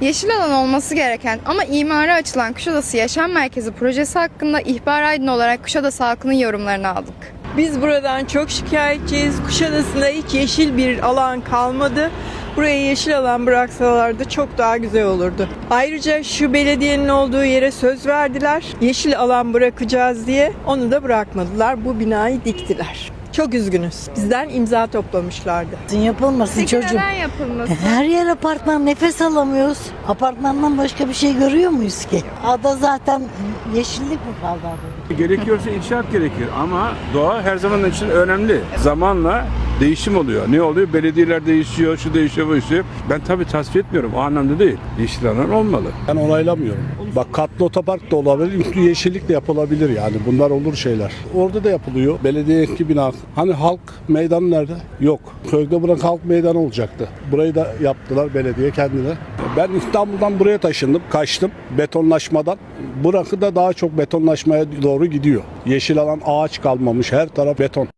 Yeşil alan olması gereken ama imara açılan Kuşadası Yaşam Merkezi projesi hakkında ihbar aydın olarak Kuşadası halkının yorumlarını aldık. Biz buradan çok şikayetçiyiz. Kuşadası'nda hiç yeşil bir alan kalmadı. Buraya yeşil alan bıraksalardı çok daha güzel olurdu. Ayrıca şu belediyenin olduğu yere söz verdiler. Yeşil alan bırakacağız diye onu da bırakmadılar. Bu binayı diktiler. Çok üzgünüz. Bizden imza toplamışlardı. Yapılmasın Peki çocuğum. neden yapılması? Her yer apartman nefes alamıyoruz. Apartmandan başka bir şey görüyor muyuz ki? Ada zaten yeşillik mi kaldı adada? Gerekiyorsa inşaat gerekir ama doğa her zaman için önemli. Zamanla değişim oluyor. Ne oluyor? Belediyeler değişiyor, şu değişiyor, bu değişiyor. Ben tabii tasvip etmiyorum. O anlamda değil. Yeşil alan olmalı. Ben onaylamıyorum. Bak katlı otopark da olabilir, üstü yeşillik de yapılabilir yani. Bunlar olur şeyler. Orada da yapılıyor. Belediye bina. Hani halk meydanı nerede? Yok. Köyde bırak halk meydanı olacaktı. Burayı da yaptılar belediye kendine. Ben İstanbul'dan buraya taşındım, kaçtım betonlaşmadan. Bırakı da daha çok betonlaşmaya doğru gidiyor. Yeşil alan ağaç kalmamış, her taraf beton.